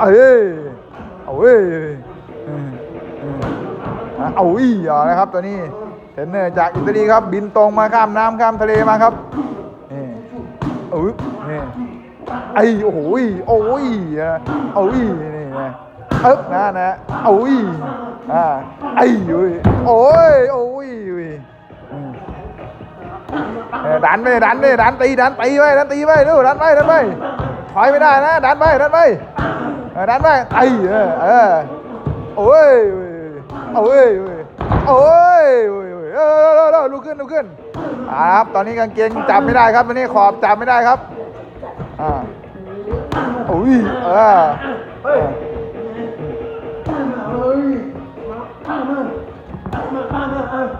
เอ้ยเอาเอ้ยเอาอีอะนะครับตัวนี้เทรนเนอร์จากอิตาลีครับ บินตรงมาข้ามน้ำข้ามทะเลมาครับนี่เอาอนี่ไอ้โอ้ยโอ้ยเอาอีนี่นะเอ๊บนะนะเอาอีอ่าไอ้โอ้ยโอ้ยโอ้ยดันไปดันไปดันตีดันตีไปดันตีไปดูดันไปดันไปถอยไม่ได้นะดันไปดันไป ด้านไปไอ้เออเออโอ้ยโอ้ยโอ้ยโอ้ยเออลุกขึ้นลุกขึ้นครับตอนนี้กางเกงจับไม่ได้ครับวันนี้ขอบจับไม่ได้ครับอ่าโอ้ยเออ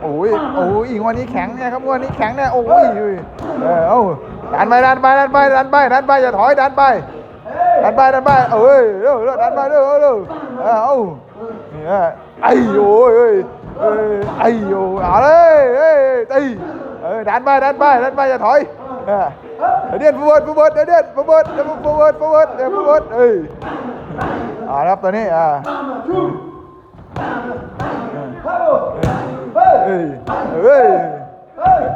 โอ้ยโอ้ยอีกวันนี้แข็งเนี่ยครับวันนี้แข็งเนี่ยโอ้ยเออเอาดันไปดันไปดันไปดันไปดันไปอย่าถอยดันไป đánh bay đánh bay ôi rồi đánh bay đâu được ô ai ôi. Ôi ai à, ôi. À đấy đây tì. Đánh bay đánh bay đánh bay ra thôi để điện vô bớt vô bớt, để điện vô bớt vô bớt vô bớt vô bớt. Vô bớt ừ à. Đáp tới nè à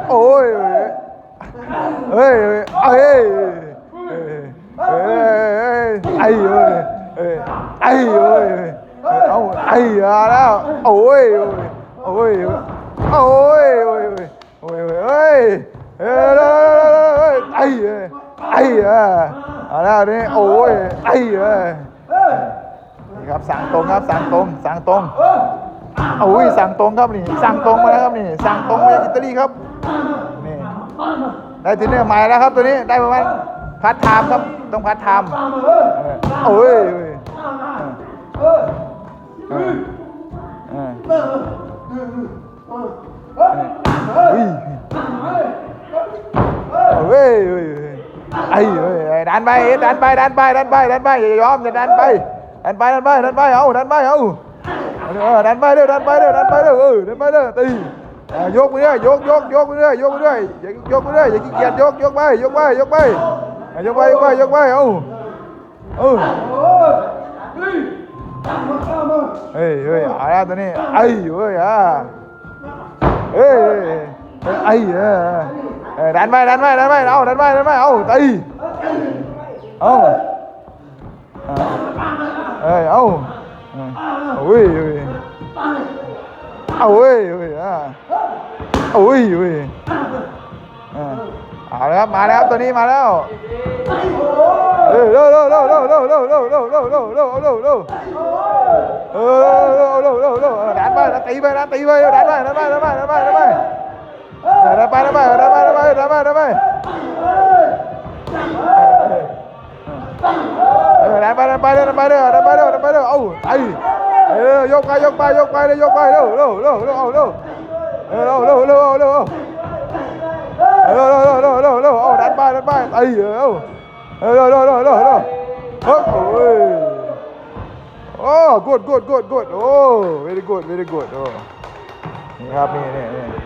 ơi ơi ơi ơi ơi ơi ไอ้เว้อ้ยไอ้เว้อ้ยเอาไอ้ยาแล้วโอ้ยโอ้ยโอ้ยโอ้ยโอ้ยโอ้ยโอ้ยเอ้ยไอ้เอ้ยไอ้เอ้ยเอาแล้วนี่โอ้ยไอ้เอ้ครับสั่งตรงครับสั่งตรงสั่งตรงโอ้ยสั่งตรงครับนี่สั่งตรงมาแล้วครับนี่สั่งตรงมาจากอิตาลีครับนี่ได้ทีเนื้อใหม่แล้วครับตัวนี้ได้ประมาณ พัดไทม์ครับต้องพัดไทมโอ้ยเฮ้ยไอ้ดันไปดันไปดันไปดันไปดันไปยาอมอย่ดันไปดันไปดันไปดันไปเอาดันไปเอาดันไปเด้อดันไปเด้อดันไปเด้อเออดันไปเด้อตียกไปเรื่อยยกยกยกไปเรื่อยยกไปเรื่อยยกไปเรื่อยอย่าขี้เกียจยกยกไปยกไปยกไป ยกไปยกไปยกไปเอาเออเฮ้ยเฮ้ยอะไรตัวนี้ไอ้เฮ้ยอ่ะเฮ้ยไอ้เออดันไปดันไปดันไปเอาดันไปดันไปเอาตีเอาเอ้ยเอาอุ้ยอุ้ยเอาเว้ยอุ้ยอ่ะอุ้ยอุ้ยอ่า เอาแล้วมาแล้วตัวนี้มาแล้วเร็วเร็วเร็วเร็วเร็วเร็วเร็วเร็วเร็วเร็วเร็วเร็วเร็วเร็วเร็วเร็วเร็วเร็วเร็วดันไปตีไปดันตีไปดันไปดันไปดันไปดันไปดันไปดันไปดันไปดันไปดันไปดันไปดันไปดันไปดันไปดันไปดันไปดันไปดันไปเอาไปเออยกไปยกไปยกไปเลยยกไปเร็วเร็วเร็วเร็วเร็วเร็วเร็วเร็วเร็วเร็วเร ด้านป้ายไอ้เหี้ยเออเออเออเออเออเออโอ้ยโอ้ good good good good โอ้ very good very good โอ้นี่ครับนี่นี่นี่